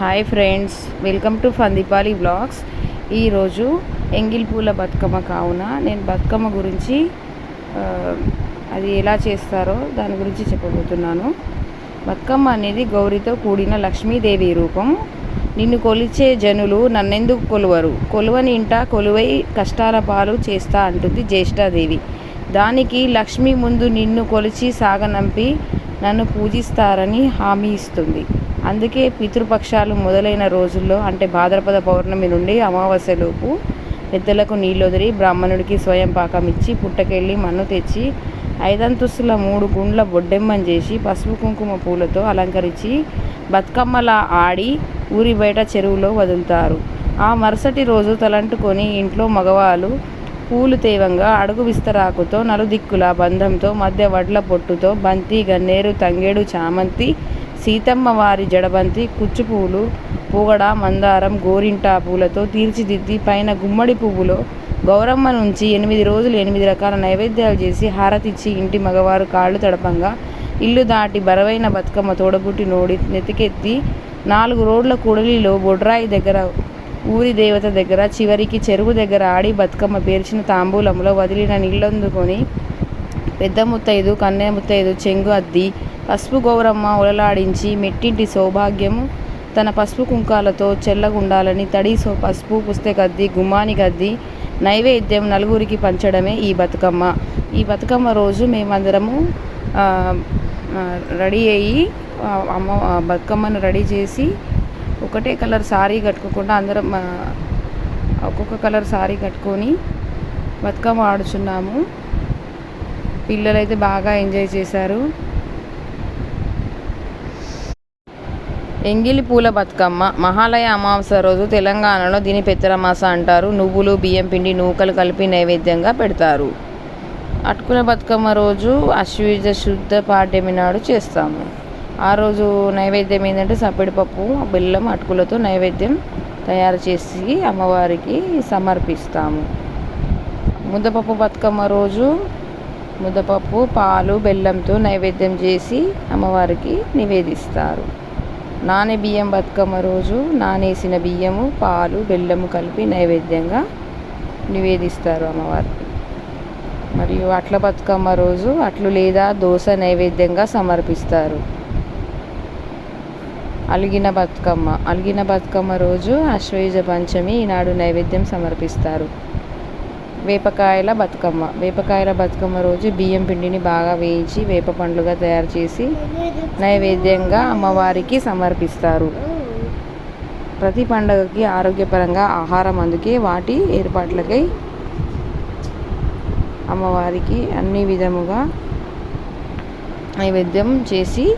Hi friends welcome to ఫందిపాలి blogs ఈరోజు ఎంగిల్ పూల బతుకమ్మ కావున నేను బతుకమ్మ గురించి అది ఎలా చేస్తారో దాని గురించి చెప్పబోతున్నాను. బతుకమ్మ అనేది గౌరితో కూడిన లక్ష్మీదేవి రూపం. నిన్ను కొలిచే జనులు నన్నెందుకు కొలువరు? కొలువని ఇంట కొలువై కష్టాల పాలు చేస్తా అంటుంది జ్యేష్ఠాదేవి. దానికి లక్ష్మి ముందు నిన్ను కొలిచి సాగనంపి నన్ను పూజిస్తారని హామీ ఇస్తుంది. అందుకే పితృపక్షాలు మొదలైన రోజుల్లో అంటే భాద్రపద పౌర్ణమి నుండి అమావాస్యలోపు పెద్దలకు నీళ్ళొదిరి బ్రాహ్మణుడికి స్వయం పాకం ఇచ్చి పుట్టకెళ్ళి మన్ను తెచ్చి ఐదంతుస్తుల మూడు గుండ్ల బొడ్డెమ్మని చేసి పసుపు కుంకుమ పూలతో అలంకరించి బతుకమ్మలా ఆడి ఊరి బయట చెరువులో వదులుతారు. ఆ మరుసటి రోజు తలంటుకొని ఇంట్లో మగవాళ్ళు పూలు తేవంగా అడుగు విస్తరాకుతో నలుదిక్కుల బంధంతో మధ్య వడ్ల పొట్టుతో బంతి గన్నేరు తంగేడు చామంతి సీతమ్మ వారి జడబంతి కుచ్చుపూలు పూగడ మందారం గోరింటా పూలతో తీర్చిదిద్ది పైన గుమ్మడి పువ్వులో గౌరమ్మ నుంచి ఎనిమిది రోజులు ఎనిమిది రకాల నైవేద్యాలు చేసి హారతిచ్చి ఇంటి మగవారు కాళ్ళు తడపంగా ఇల్లు దాటి బరవైన బతుకమ్మ తోడబుట్టి నోడి నెతికెత్తి నాలుగు రోడ్ల కూడలిలో బొడ్రాయి దగ్గర ఊరి దేవత దగ్గర చివరికి చెరువు దగ్గర ఆడి బతుకమ్మ పేర్చిన తాంబూలంలో వదిలిన నీళ్ళందుకొని పెద్ద ముత్తైదు కన్నె ముత్తైదు చెంగు అద్ది పసుపు గౌరమ్మ ఉలలాడించి మెట్టింటి సౌభాగ్యము. తన పసుపు కుంకాలతో చెల్లగుండాలని తడి సో పసుపు పుస్తకద్ది గుమ్మాని గద్ది నైవేద్యం నలుగురికి పంచడమే ఈ బతుకమ్మ. ఈ బతుకమ్మ రోజు మేమందరము రెడీ అయ్యి అమ్మ బతుకమ్మను రెడీ చేసి ఒకటే కలర్ సారీ కట్టుకోకుండా అందరం ఒక్కొక్క కలర్ సారీ కట్టుకొని బతుకమ్మ ఆడుచున్నాము. పిల్లలైతే బాగా ఎంజాయ్ చేశారు. ఎంగిలి పూల బతుకమ్మ మహాలయ అమావాస్య రోజు తెలంగాణలో దీని పెత్తరమాస అంటారు. నువ్వులు బియ్యం పిండి నూకలు కలిపి నైవేద్యంగా పెడతారు. అటుకుల బతుకమ్మ రోజు అశ్వీజ శుద్ధ పాడ్యమి నాడు చేస్తాము. ఆ రోజు నైవేద్యం ఏంటంటే సప్పిడిపప్పు బెల్లం అటుకులతో నైవేద్యం తయారు చేసి అమ్మవారికి సమర్పిస్తాము. ముద్దపప్పు బతుకమ్మ రోజు ముద్దపప్పు పాలు బెల్లంతో నైవేద్యం చేసి అమ్మవారికి నివేదిస్తారు. నానే బియ్యం బతుకమ్మ రోజు నానేసిన బియ్యము పాలు బెల్లము కలిపి నైవేద్యంగా నివేదిస్తారు అమ్మవారికి మరియు అట్ల బతుకమ్మ రోజు అట్లు లేదా దోశ నైవేద్యంగా సమర్పిస్తారు. అలిగిన బతుకమ్మ. అలిగిన బతుకమ్మ రోజు అశ్వయుజ పంచమి ఈనాడు నైవేద్యం సమర్పిస్తారు. వేపకాయల బతుకమ్మ. వేపకాయల బతుకమ్మ రోజు బియ్యం పిండిని బాగా వేయించి వేప పండ్లుగా తయారు చేసి నైవేద్యంగా అమ్మవారికి సమర్పిస్తారు. ప్రతి పండగకి ఆరోగ్యపరంగా ఆహారం అందుకే వాటి ఏర్పాట్లకై అమ్మవారికి అన్ని విధముగా నైవేద్యం చేసి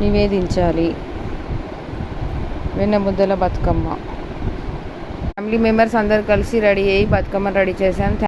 నివేదించాలి. వెన్నముద్దల బతుకమ్మ. ఫ్యామిలీ మెంబర్స్ అందరు కలిసి రెడీ అయ్యి బతుకమ్మ రెడీ చేశాను